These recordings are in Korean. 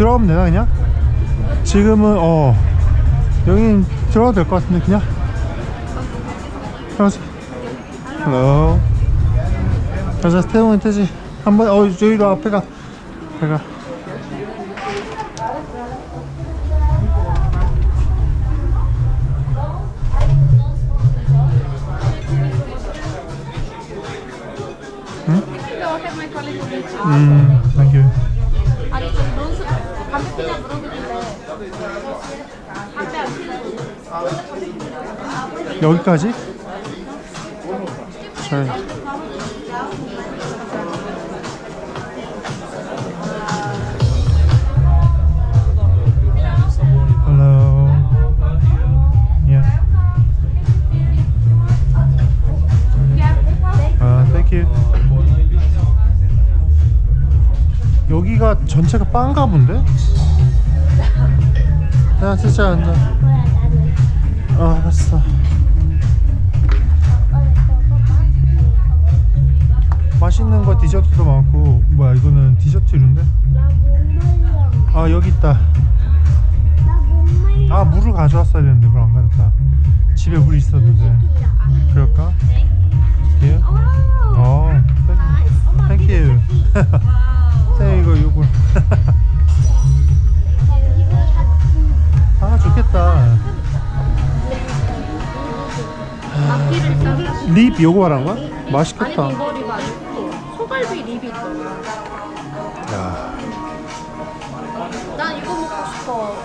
들어가면 되나 그냥? 지금은 어. 여긴 들어가도 될 것 같은데 그냥? 들어가자 헬로. 가자 태용이 태지. 한번 어 저기로 앞에 가. 앞에 가. Hello, have my colleague. with you. 여기까지? 잘 여기가 전체가 빵가 본데? 야, 진짜 앉아. 아, 알았어. 맛있는 거 디저트도 많고 뭐야 이거는 디저트류인데? 아 여기 있다 아 물을 가져왔어야 되는데 물 안 가졌다 집에 물 있었는데 립 요거 말한 거야? 맛있겠다. 아니 이거리가 아니고 소갈비 립이 있어. 야. 난 이거 먹고 싶어.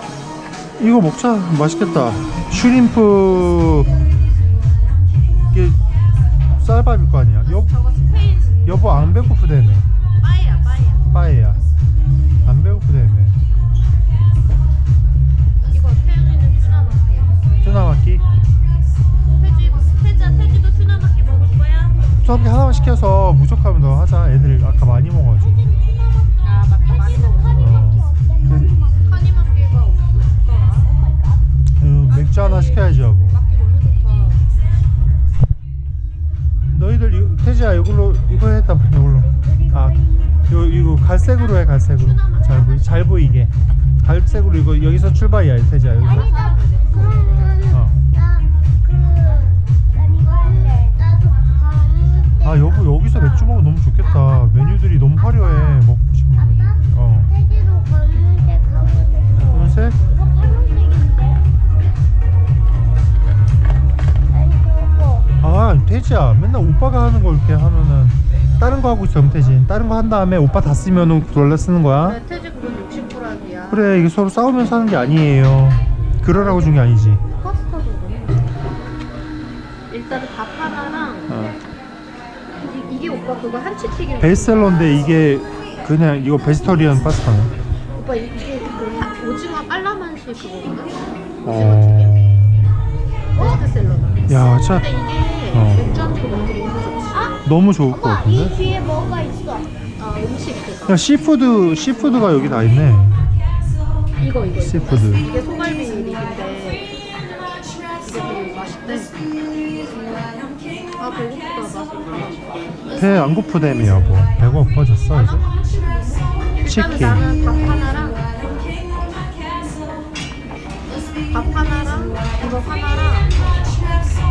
이거 먹자. 맛있겠다. 슈림프. 이게 쌀밥일 거 아니야? 여, 저거 스페인 여보 안 배고프다며 빠에야 빠에야. 빠에야. 안 배고프다며 이거 태연이는 투나 먹게 쭈나마키 저기 하나만 시켜서 무조건 더 하자. 애들 아까 많이 먹어가지고. 아 맞다. 많이 먹었어. 어. 그, 카니 막기가 없더라. 그 맥주 하나 시켜야지 막기 너무 좋다. 너희들 이- 태지야 이걸로 이거 했다 이걸로. 아 요, 이거 갈색으로 해 갈색으로. 잘, 보이, 잘 보이게. 갈색으로 이거 여기서 출발이야 태지야 여기서 태지야 맨날 오빠가 하는 거 이렇게 하면은 다른 거 하고 있어 태진. 다른 거 한 다음에 오빠 다 쓰면은 원래 쓰는 거야? 네, 태지 그건 60%이야. 그래 이게 서로 싸우면서 하는 게 아니에요. 그러라고 준 게 아니지. 파스타도 너무 일단은 밥 하나랑 어. 이, 이게 오빠 그거 한치 튀김 베스트셀러인데 이게 그냥 이거 베지터리안 파스타네. 오빠 이- 이게 그 하- 오징어 깔라만시 그거거든? 어... 베스트셀러다. 야 진짜 근데 이게 어. 맥주 한잔 먹기 너무 좋지 너무 좋을 것 같은데? 뒤에 뭐가 있어? 아 음식 그거. 야 시푸드 시푸드가 여기 다 있네. 이거 이거 이거. 시푸드. 이게 소갈비 립인데 이게 되게 맛있대. 아 배고프다. 맛있다. 배안 고프다며 여보 배가 고파졌어 이제. 치킨. 나는 밥 하나랑 밥 하나랑 이거 하나랑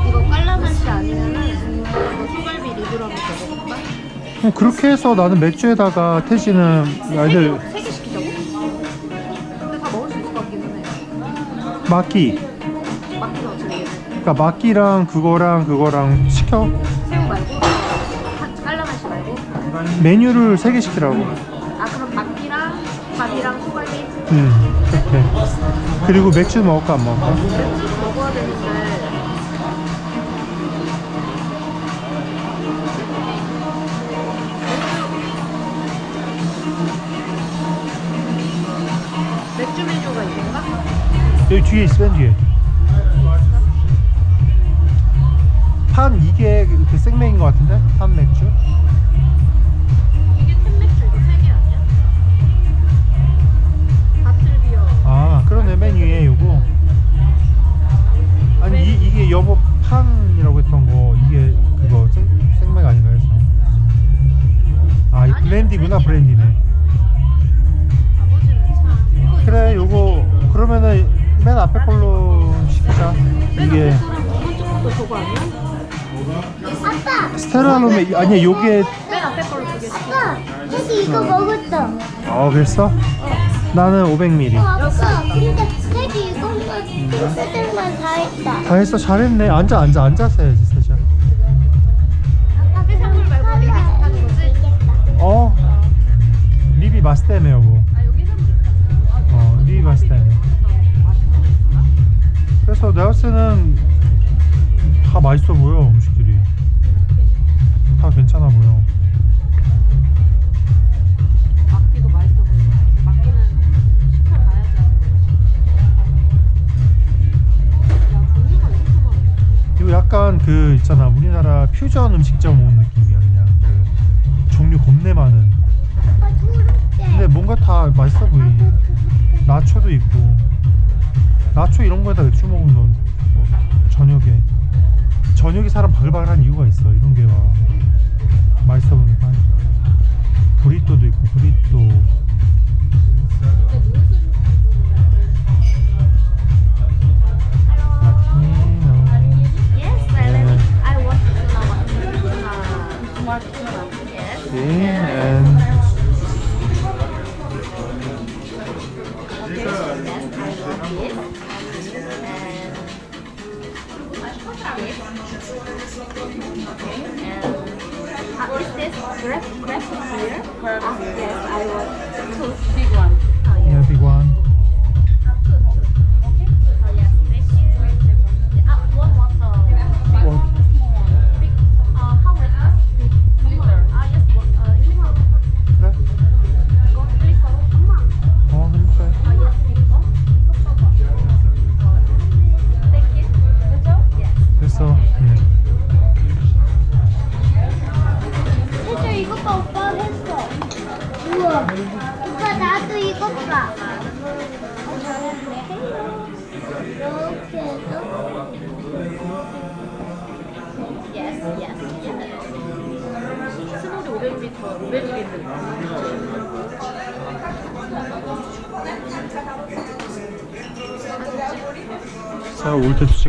이거 깔라맛이 아니면은 이거 소갈비 한번 먹어볼까? 어, 그렇게 해서 나는 맥주에다가 태지는 애들 세개 시키자고? 근데 다 먹을 수 있을 것 같기는 해. 마끼 막히는 어차피 얘는 그러니까 마끼랑 그거랑 그거랑 시켜. 새우 말고? 하- 깔라맛이 말고? 메뉴를 세 개 시키라고. 아 그럼 막기랑 밥이랑 소갈비? 음 그렇게. 그리고 맥주 먹을까 안 먹을까? 맥주 여기 뒤에 있어 맨 뒤에 판 이게 그 생맥인 것 같은데? 판 맥주? 이게 캔맥주 이거 세개 아니야? 바틀비어 아 그러네 메뉴에 요거 아니 이, 이게 여보 판이라고 했던 거 이게 그거 생, 생맥 아닌가 해서 아 이 아니, 블렌디구나 블렌디야. 브랜디네 아버지는 참 그래 요거 그러면은 맨 앞에 걸로 시키자 이게? 아빠, 스테라롬에 아니야 요게 맨 앞에 걸로 두개. 아빠, 여기 이거 먹었어. 어 그랬어? 나는 500ml 어, 아빠, 근데 여기 이거 필수들만 다 했다. 다 했어 잘했네 앉아 앉아 앉아서 해야지 세자 아빠, 해산물 말고 리뷰 하는 거지? 어 립이 맛있다며 여보 때는 다 맛있어 보여 음식들이 다 괜찮아 보여 막기도 맛있어 보이고. 막기는 하는. 야 종류가 이렇게 많아. 이거 약간 그 있잖아 우리나라 퓨전 음식점 온 느낌이야 그냥 그 종류 겁내 많은 아빠, 초록색. 근데 뭔가 다 맛있어 보이 나초도 있고 나초 이런 거에다 맥주 먹으면 뭐 저녁에 저녁에 사람 바글바글한 이유가 있어 이런 게 와. 맛있어 보니까 브리또도 있고 브리또 라티노 Yes, I Yeah. I want. Yes. And this. And uh, is this crab crab here? Yes, I want two big one. 스몰이 500ml, 500ml. 자, 올 때도 찍어야 돼.